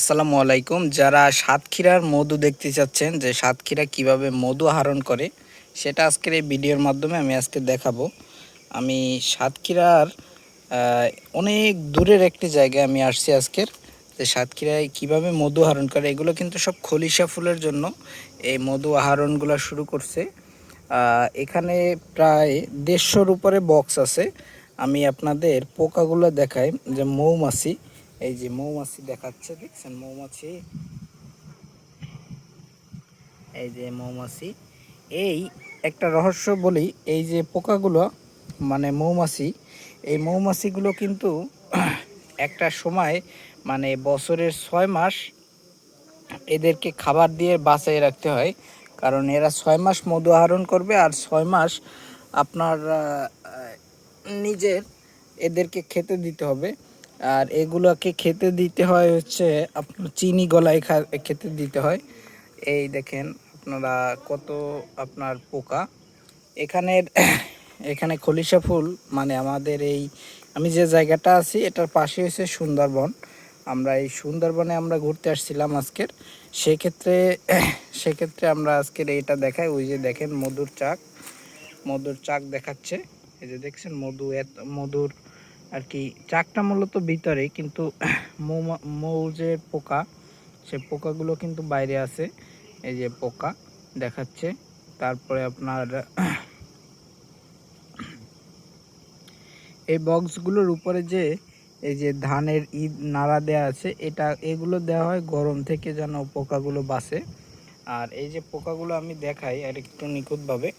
আসসালামু আলাইকুম। যারা সাতক্ষীরার মধু দেখতে চাচ্ছেন যে সাতক্ষীরা কীভাবে মধু আহরণ করে, সেটা আজকের এই ভিডিওর মাধ্যমে আমি আজকে দেখাবো। আমি সাতক্ষীরার অনেক দূরের একটি জায়গায় আমি আসছি আজকের, যে সাতক্ষীরায় কীভাবে মধু আহরণ করে। এগুলো কিন্তু সব খলিশা ফুলের জন্য এই মধু আহরণগুলো শুরু করছে। এখানে প্রায় দেড়শোর উপরে বক্স আছে। আমি আপনাদের পোকাগুলো দেখাই, যে মৌমাছি এই যে মৌমাছি দেখাচ্ছে, দেখছেন মৌমাছি? এই যে মৌমাছি। এই একটা রহস্য বলি, এই যে পোকাগুলো মানে মৌমাছি, এই মৌমাছিগুলো কিন্তু একটা সময় মানে বছরের ছয় মাস এদেরকে খাবার দিয়ে বাঁচাই রাখতে হয়। কারণ এরা ছয় মাস মধু আহরণ করবে আর ছয় মাস আপনার নিজের এদেরকে খেতে দিতে হবে। আর এগুলোকে খেতে দিতে হয় হচ্ছে আপনার চিনি গলায় খেতে দিতে হয়। এই দেখেন আপনারা কত আপনার পোকা। এখানে এখানে খলিশা ফুল মানে আমাদের এই, আমি যে জায়গাটা আছি, এটার পাশে হচ্ছে সুন্দরবন। আমরা এই সুন্দরবনে আমরা ঘুরতে আসছিলাম আজকের। সেক্ষেত্রে সেক্ষেত্রে আমরা আজকের এইটা দেখাই, ওই যে দেখেন মধুর চাক। মধুর চাক দেখাচ্ছে। এই যে দেখছেন মধু এত, মধুর আর কি, চাকটা মূলত ভিতরে, কিন্তু মৌ- মৌ যে পোকা, সে পোকাগুলো কিন্তু বাইরে আছে। এই যে পোকা দেখাচ্ছে। তারপরে আপনার এই বক্সগুলোর উপরে যে, এই যে ধানের ঈদ নাড়া দেওয়া আছে, এটা, এগুলো দেওয়া হয় গরম থেকে যেন পোকাগুলো বাঁচে। আর এই যে পোকাগুলো আমি দেখাই, আর একটু নিখুঁতভাবে।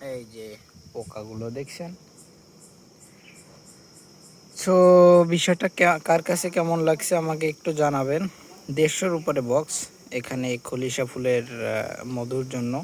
এই যে পোকাগুলো দেখছেন? সো বিষয়টা কার কাছে কেমন লাগছে আমাকে একটু জানাবেন। দেড়শোর উপরে বক্স এখানে খলিশা ফুলের মধুর জন্য।